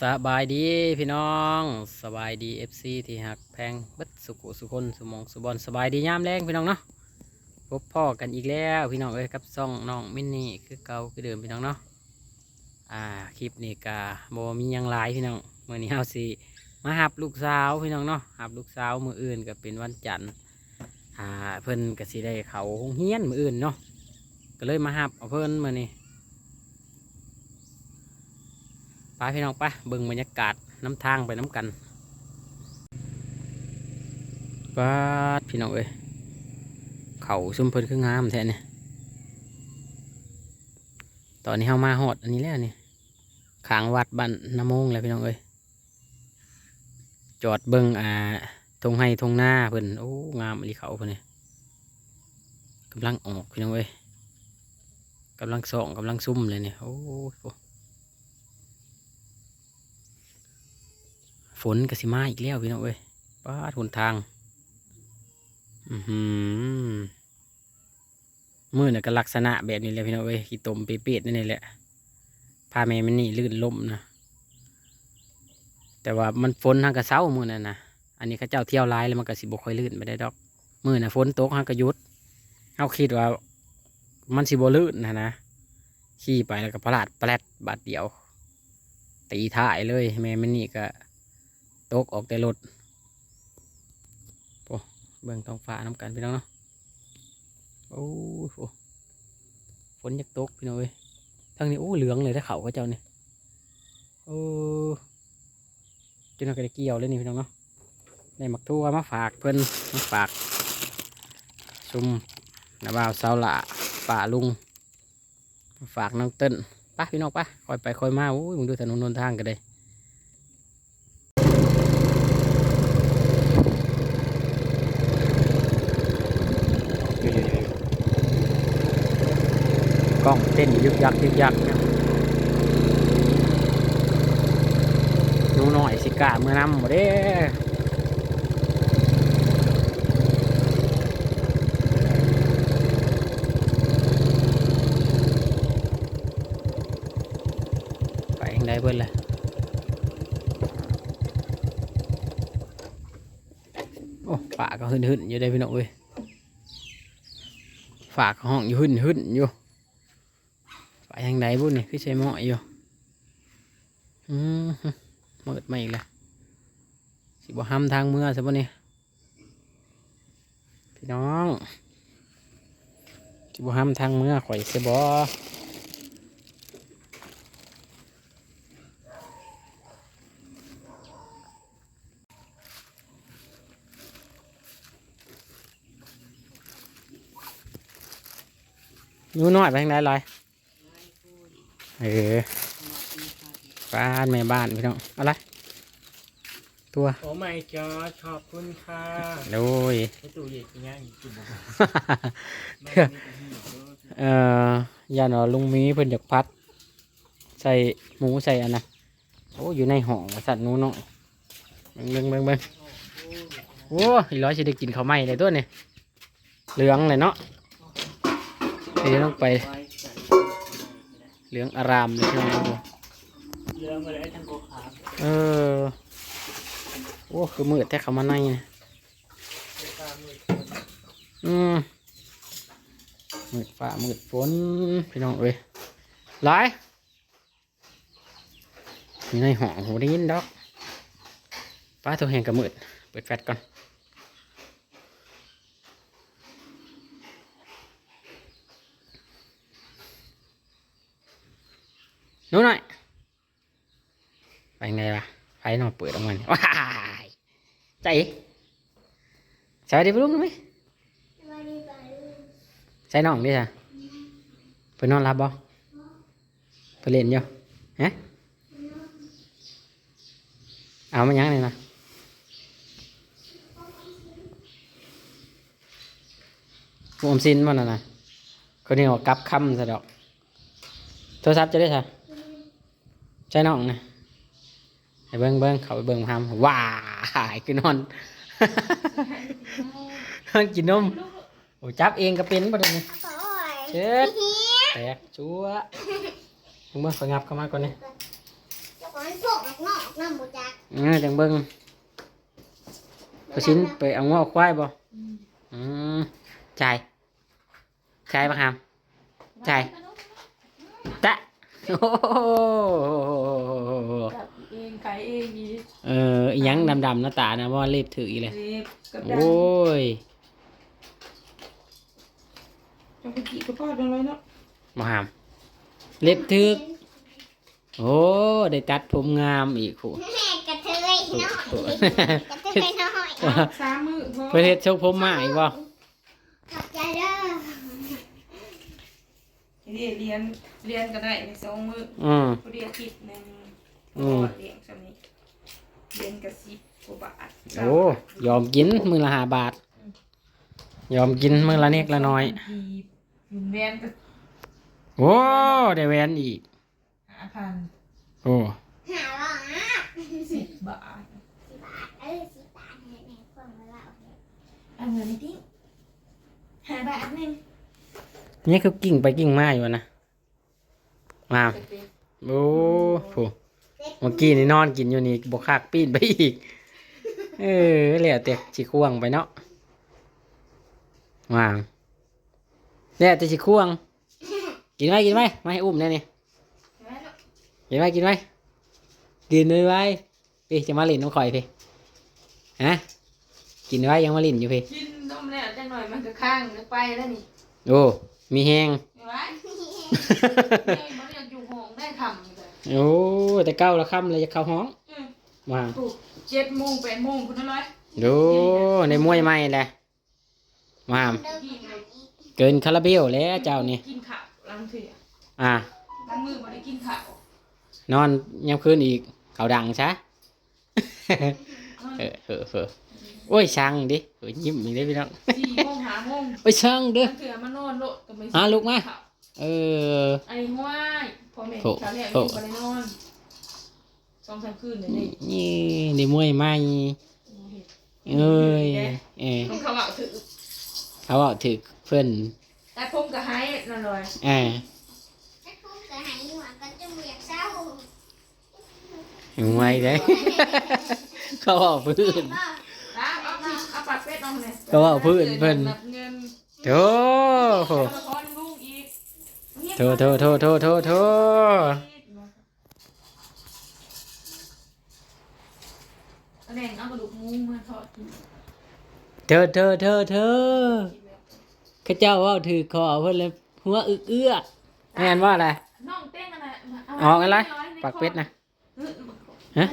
สบายดีพี่น้องสบายดีเอฟซีที่หักแพงบิดสุขุสุคนสมองสุบอลสบายดียามแรงพี่น้องเนาะพบพ่อกันอีกแล้วพี่น้องเอ้ยกับซ่องน้องมินนี่คือเก่าคือเดิมพี่น้องเนาะอ่าคลิปนี้กาโบมียังหลายพี่น้องเมื่อนี้เฮาสิมาหับลูกสาวพี่น้องเนาะหับลูกสาวมืออื่นก็เป็นวันจันทร์อ่าเพิ่นก็สิได้เขาโรงเฮียนมืออื่นเนาะก็เลยมาหับเอาเพิ่นมื่อนี้ ไปพี่น้องไปเบิ่งบรรยากาศน้ำทางไปน้ำกันปาดพี่น้องเอ้ยเขาซุ่มเพิ่นคืองามแท้เนี่ยตอนนี้เฮามาหอดอันนี้แล้วนี่ขางวัดบ้านน้ำมงแล้วพี่น้องเอ้ยจอดเบิ่งอ่าทงไห้ทงหน้าเพิ่นโอ้งามอลีเขาเพิ่นเนี่ยกำลังออกพี่น้องเอ้ยกำลังส่องกำลังซุ่มเลยเนี่ยโอ้ยโอ้ ฝนกสิมาอีกแล้วพี่น้องเอ้ยป้าดหนทาง อือหือมือเนี่ยก็ลักษณะแบบนี้แหละพี่น้องเอ้ยขี้ตมเปียดๆนั่นนี่แหละพาแม่มันนี่ลื่นล้มนะแต่ว่ามันฝนทางกระเซ้ามือนั่นนะอันนี้ข้าเจ้าเที่ยวร้ายแล้วมันก็สิบค่อยลื่นไม่ได้ดอก มือน่ะฝนตกทางกระยุดเอาคิดว่า มันสิบลื่นนะนะขี่ไปแล้วก็พลาดแปลดบาดเดียว ตีถ่ายเลยแม่มันนี่ก็ ตกออกแต่รถโอ้เบิ่งท้องฟ้าน้ำกันพี่น้องเนาะโอ้โหฝนอยากตกพี่น้องเอ้ยทางนี้โอ้เหลืองเลยถ้าเขาเขาเจ้าเนี่ยโอ้จนเราก็ได้เกี่ยวเลยนี่พี่น้องเนาะได้หมักทั่วมาฝากเพิ่อนมาฝากซุ่มนาบ่าวสาวละป่าลุงฝากน้องเต้นไปพี่น้องไปคอยไปคอยมาโอ้ยมึงดูถนนนนทางกันเลย ล้องเต้นยึกยักยึกยักนะหนูน้อยสิกาเมื่อนำบ่เด้ไปยังไงเบิ้ลเลยโอ้ปากก็หึ่นหึ่นอยู่ได้พี่น้องเว้ยฝากห้องอยู่หึ่นหึ่นอยู่ ทางใดบุญนี่คือใช้หม้ออยู่อืมเมิดมาอีกแล้วสิบ่ห้ำทางเมื่อซะบ่เนี่ยพี่น้องสิบ่ห้ำทางเมื่อข่อยเสยบ่นูน้อยไปทางใดลอย เออบ้านแม่บ้านพี่น้องเอะไรตัวโอ้ my god ขอบคุณค่ะโดยให้ตู้เย็นกินย่างอีกจุดบอกเถื่อเอ่อย่านอลุงมีเพิ่นอยากพัด ใส่หมูใส่อันนะโอ้อยู่ในห้องว่าสัตว์หนูน้อยเบิ่งเบิ่งเบิ่งเบิ่งโอ้อีร้อยสิได้กินข้าวไหม้เลยตัวนี่เหลืองเลยเนาะเดี๋ยวต้องไป เหลืองอารามเลยพี่น้องเรื่องมาเลยทั้งโกขาเออโอ้คือมืดแต่เขามาในนะอืมมืดฟ้ามืดฝนพี่น้องเอ้ยหลายมีในห้องหูได้ยินดอกป้าตัวแหงกับมืด เปิดแฟลชก่อน นู้นหน่อย ไปไงล่ะไฟนอนเปิดออกมาเนี่ยว้ายใจใส่ดีไปลุงไหมใส่น้องดิจ้ะไปนอนรับบ่ไปเล่นอยู่ฮะเอามายังเลยนะหมูอมซินมันน่ะนะคนนี้บอกกลับคำซะดอกโทรศัพท์จะได้ใช่ ใช่น้องนะไปเบิ้งเบิ้งเขาไปเบิ้งทำว้าหายคือนอนนอนกินนมโอ้จับเองก็เป็นประเด็นนี้เช็ดแตกชัวมึงเบิ้งของับเข้ามาก่อนนี่จะขอให้มันพวกออกนอกน้ำบูจักเออจังเบิ่งพอชิ้นไปเอางอกควายบ่อืมจ่ายจ่ายปะครับจ่ายตะ โอ้โหจับเองขายเองดีเอออิหยังดำๆหน้าตานะว่าเล็บถืออีเลย เล็บกับดังโอ้ยจังกี่กระเพาะดังเลยเนาะมาหาม เล็บถึก โอ้ ได้ตัดผมงามอีกคู่ แม่กระเทยน้อยกระเทยน้อยสามมือพอเพื่อเฮ็ดชกผมมาอีกบ่ ขอบใจ เด้อเรียนเรียนเรียนก็ได้ในสองมืออืมเรียนผิดหนึ่งอืมเรียนสนี้เรียนกระสิบกว่าบาทโอ้ยอมกินมือละห้าบาท ยอมกินมือละเน็กละน้อยดีอยู่เรียนก็โอ้ได้แหวนอีกห้าพันโอ้หาว่าอะสิบบาทเออสิบบาทเนี่ยแม่คนมาเล่าเอาเงินในที่ห้าบาทหนึ่ง นี่คือกิ่งไปกิ่งมาอยู่นะมาเป็นโอ้โหเมื่อกี้นี่นอนกินอยู่นี่บกคากปีนไปอีก เออแล้วแต่สิควงไปเนาะวางแล้วแต่สิควง กินไหมกินไหมมาให้อุ้มแน่นี่กินไหมกินไหมกินเลยไว้พี่จะมาเลินน้องคอยพี่ฮะกินไว้ยังมาเลินอยู่พี่กินนมแล้วจังหน่อยมันก็ข้างไปแล้วนี่โอ้ มีแหงเห็นไหมเฮ้ยมันอยากอยู่ห้องได้ทำเลยโอ้แต่เก้าละค่ำเลยจะเข้าห้องอืมวางปลุกเจ็ดโมงแปดโมงคุณน้อยดูในมวยใหม่แหละวางเดินไปหาอีกเกินคาราเบลแล้วเจ้านี่กินข้าวลังเถื่ออ่าล้างมือมาได้กินข้าวนอนยามคืนอีกเขาดังซะเออเออเออโอ้ยช่างดิเออยิ้มอีกได้พี่น้องสี่โมงหาโมงโอ้ยช่างเด้อลังเถื่อมานอนโลดก็ไม่อะลุกมาข้าวเออ ไอ้ห้วยพ่อแม่โถชาวเนี่ยโถอยู่ไปเลยนอนสองสามคืนเดี๋ยวนี้นี่ในมวยใหม่เอ้ยเออต้องเขาเอาถือเขาบอกถือเพื่อนแต่ผมก็ให้นั่นเลยเออแล้วพูดกับหายหัวก็จะเวียกเศร้ามวยเด้ เขาบอกพื้นก็นะเอาผิด เอาปัดเป็ดเอาเลยเขาบอนเพิ่นนับเงินโถเอาละครลูกอีกโถโถโถโถโถโถเธอเธอเธอเธอข้าเจ้าว่าถือคอเพื่อนเลยหัวอึกเอื้อแมนว่าอะไรออกอะไรปากเป็ดนะฮะ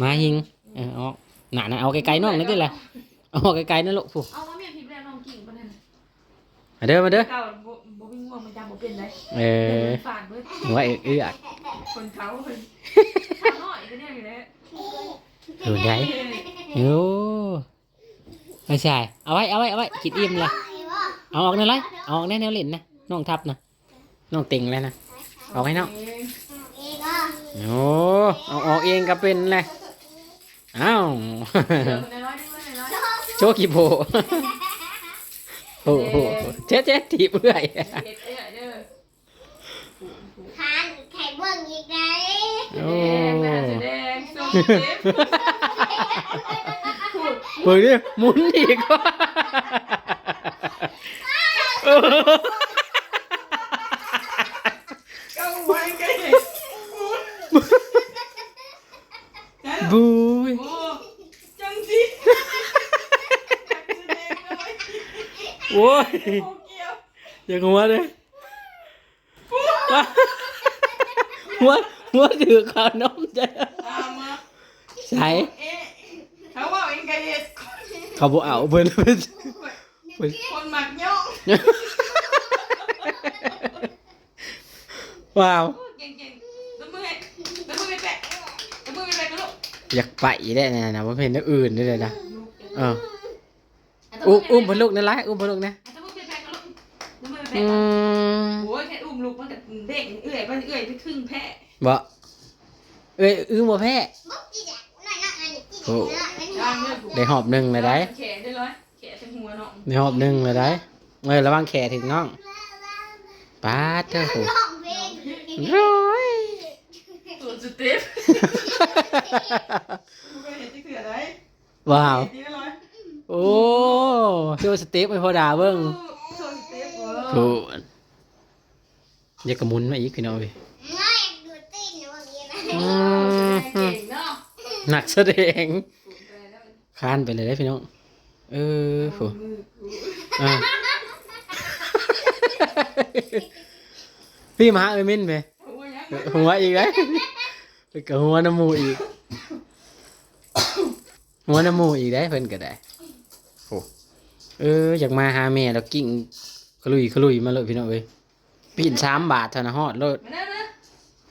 มาหิงเออออกหนานะเอาไกลๆน้องนี่ดิแหละ เอาออกไกลๆนั่นลูกผู้เอามาเมียพิมพ์แล้วน้องกิ่งปะนั่นมาเด้อมาเด้อเก่าบ่บ่มีง่วงมันจำบ่เป็นเลยเออฝานเว้ยหัวอึกเอื้อคนเขาเพิ่นทำน้อยก็เนี่ยอยู่แล้วดูได้โอ้ไม่ใช่เอาไว้เอาไว้เอาไว้คิดอิ่มเลยเอาออกนั่นเลยเอาออกแน่แนวเล่นนะน้องทับนะน้องติงเลยนะออกให้น้องเองเองก็โอ้เอาออกเองก็เป็นเลยอ้าว โชกิโบโอ้โหเจ๊เจ๊ถีบเอื่อยๆเฮ็ดเอ้ยเด้อทานไข่เบิ้งอีกไงโอ้แดงแดงส้มเจ็บพูดเปิดดิหมุนอีกว่าก็ไว้ก็เห็นบุย โอ้จังสิ โอ้ยโอ้เกี่ยวอย่างหัวเลยหัวหัวถือข้าวน้มจะตามมาใส่เอ๊ะเขาว่าเองก็เฮ็ดเขาบอกเอาเพิ่นเพิ่นคนหมักย่องว้าวเก่งๆแล้วมือให้แล้วมือไปแปะแล้วมือไปแปะกันลูกอยากไปได้นะนะว่าเพลงนักอื่นด้วยเลยนะเออ อุ้มอุ้มเพนลูกนั่นไรอุ้มเพนลูกนะแล้วมือไปแปะกันลูกแล้วมือไปอืแปะกันมโอ้ยแค่อุ้มลูกมันก็เด้งเอื่อยมันเอื่อยไปครึ่งแพะบ่เอ้ยอื้อบ่แพ้บุ๊กจีแดกหน่อยนะอันนี้จีแดกหน่อยมันย่างเลยได้หอบหนึ่งเลยได้แขนได้ร้อยแขนทั้งหัวเนาะได้หอบหนึ่งเลยได้เอ้ยระวังแขนถึงน้องป้าดเจ้าโหร้องเพลงร้อยตัวสเต็ปกูก็เห็นที่เถื่อได้ว้าว เห็นที่ร้อย โอ้โชว์สเต็ปให้พ่อดาเบิ่งโชว์สเต็ปเวอร์โอ้อยากกระมุนมาอีกพี่น้องเว้ยง่ายดูตีนนะวันนี้นะอืมเก่งเนาะหนักแสดงคานไปเลยได้อพี่น้อง เออโหอะพี่มาหาเอ้ยมินไปหัวยังหัวอีกแล้วไปกับหัวน้ำมูอีก หัวน้ำมูอีกได้เพิ่นก็ได้โอ้ เอออยากมาหาแม่แล้วกิ่งขลุยขลุยมาเลยพี่น้องเอ้ยปีนสามบาทเท่านะฮอดโลดมาเด้อนะ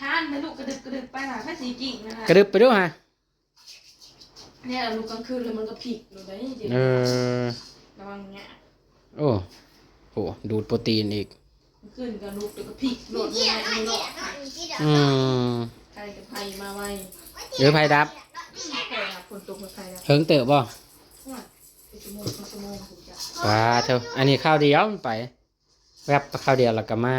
ทานไปลูกกระดึกกระดึกไปหาแค่สีกิ่งนะกระดึบไปด้วยฮะเนี่ยลูกกลางคืนเลยมันก็ผิดลูกได้จริงเออระวังเนี่ยโอ้โหดูดโปรตีนอีกขึ้นกับลูกเดี๋ยวก็ผิดโหลดเกี่ไม่ยวได้หน่อยไม่หลเกี่อยดวหน่อยเกี่ยวหน่อยอืมใครกับใครมาไวเดี๋ยวไผดับใครอะคนตกกับใครอะเฮิงเติบบ่ว่าเป็นชั่วโมงเป็นชั่วโมงผมจะ ปลาเถอะอันนี้ข้าวเดียวมันไป แวบข้าวเดียวแล้วก็มา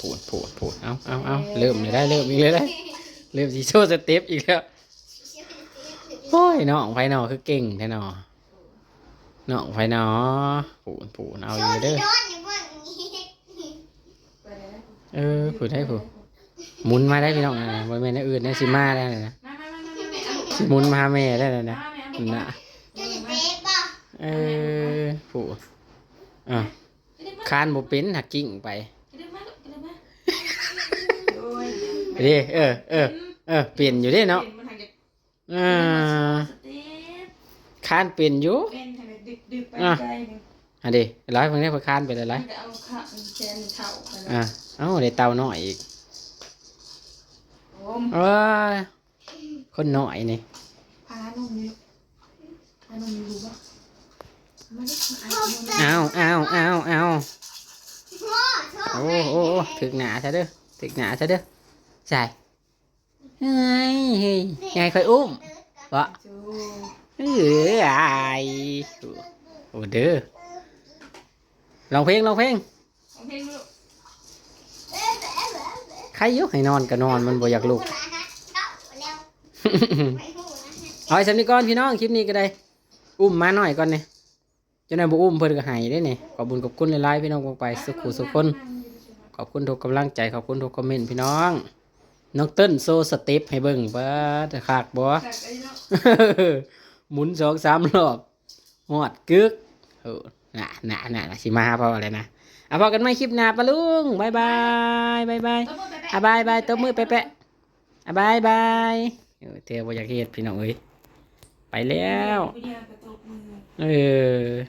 ผูดผูดผูดเอาเอาเอาเริ่มเลยได้เริ่มอีกเลยได้เริ่มสีโชว์สเต็ปอีกแล้วโอ้ยน้องไฟนอคือเก่งแท้นอน้องไฟนอผูดผูดเอาอยู่เด้อเองนี้ไปเลยเออผูดให้ผูดหมุนมาได้พี่น้องนะบริเวณอื่นนะสิมาได้เลยนะมามามามาเอาลูกสิหมุนมาแม่ได้เลยนะน่ะ เออผูดอะคานบ่เป็นหักกิ้งไปกระดึกมาลูกกระดึกมาโอ้ยไปดิเออเออเออเปลี่ยนอยู่เด้เนาะมันทางจะอ่าสเต็ปคานเปลี่ยนอยู่เป็นทางดึกดึกไปใจหนึ่งอันนี้ร้อยเพิ่งได้พอคานไปเลยไรจะเอาข้าวแชนเท่ากันอะเอ้าได้เตาหน่อยอีกโอ้มเอ้ยคนหน่อยนี่พานุ่มนี่พานุ่มนี่รู้ป่ะมาดิมาอ่าน เอาเอาเอาเอาโอ้โชว์โอ้ถึกหนาซะเด้อถึกหนาซะเด้อใส่เฮ้ยเฮ้ยยายคอยอุ้มวะเออไอายโอ้เด้อลองเพลงลองเพลงของเพลงใครยุให้นอนก็นอนมันบ่อยากลุกเอาไอ้สำนีก่อนพี่น้องคลิปนี้ก็ได้ อุ้มมาหน่อยก่อนเนี่ย จ้านายบ่อุ้มเพิ่นก็ให้ได้เนี่ยขอบุญขอบคุณหลายๆพี่น้องลงไปสุขุสุขคนขอบคุณทุกกำลังใจขอบคุณทุกคอมเมนต์พี่น้องน้องเติ้ลโซสเต็ปให้เบิ่งเบิดขากบ่หมุนสองสามรอบหอดกึกเออน่ะน่ะน่ะสิมาหาพ่ออะไรนะเอาพอกันไหมคลิปหน้าปะลุงบายบายบายบายอแปะอะบายบายตัวมือแปะๆอะบายบายเออเทวบ่อยากเฮ็ดพี่น้องเอ้ยไปแล้ว เออ